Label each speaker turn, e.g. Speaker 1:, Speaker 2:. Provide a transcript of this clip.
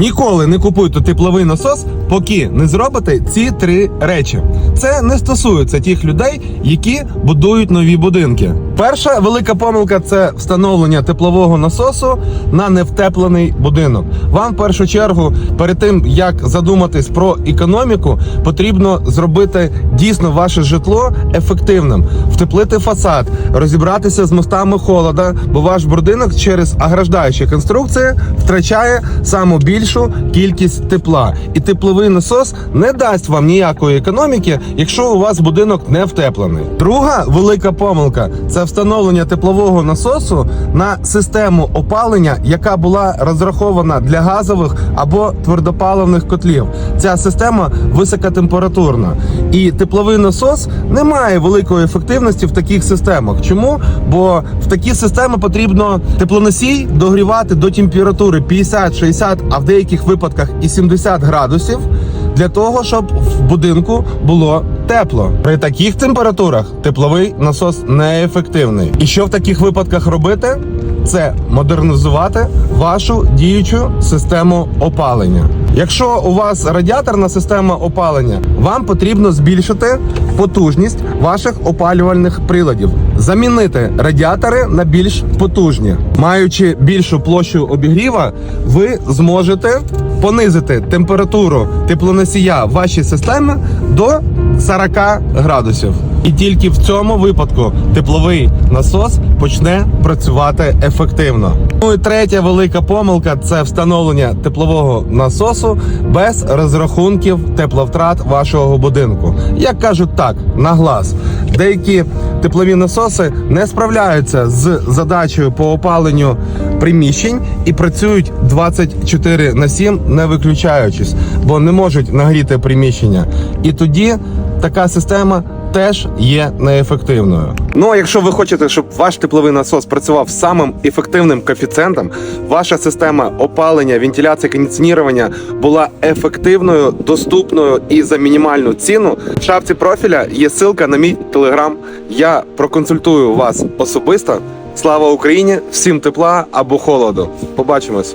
Speaker 1: Ніколи не купуйте тепловий насос, поки не зробите ці три речі. Це не стосується тих людей, які будують нові будинки. Перша велика помилка це встановлення теплового насосу на невтеплений будинок. Вам в першу чергу, перед тим як задуматись про економіку, потрібно зробити дійсно ваше житло ефективним, втеплити фасад, розібратися з мостами холода, бо ваш будинок через ограждаючі конструкції втрачає саму більшу кількість тепла. І тепловий насос не дасть вам ніякої економіки, якщо у вас будинок не втеплений. Друга велика помилка це встановлення теплового насосу на систему опалення, яка була розрахована для газових або твердопаливних котлів. Ця система високотемпературна, і тепловий насос не має великої ефективності в таких системах. Чому? Бо в такі системи потрібно теплоносій догрівати до температури 50-60, а в деяких випадках і 70 градусів. Для того щоб в будинку було тепло при таких температурах тепловий насос неефективний. І що в таких випадках робити? Це модернізувати вашу діючу систему опалення. Якщо у вас радіаторна система опалення, вам потрібно збільшити потужність ваших опалювальних приладів, замінити радіатори на більш потужні. Маючи більшу площу обігріва, ви зможете понизити температуру теплоносія в вашій системі до 40 градусів. І тільки в цьому випадку тепловий насос почне працювати ефективно. Ну і третя велика помилка це встановлення теплового насосу без розрахунків тепловтрат вашого будинку. Як кажуть так, на глаз. Деякі теплові насоси не справляються з задачею по опаленню приміщень і працюють 24 на 7, не виключаючись, бо не можуть нагріти приміщення. І тоді така система теж є неефективною. Ну а якщо ви хочете, щоб ваш тепловий насос працював самим ефективним коефіцієнтом, ваша система опалення, вентиляції, кондиціонування була ефективною, доступною і за мінімальну ціну. В шапці профіля є ссылка на мій телеграм. Я проконсультую вас особисто. Слава Україні! Всім тепла або холоду. Побачимось!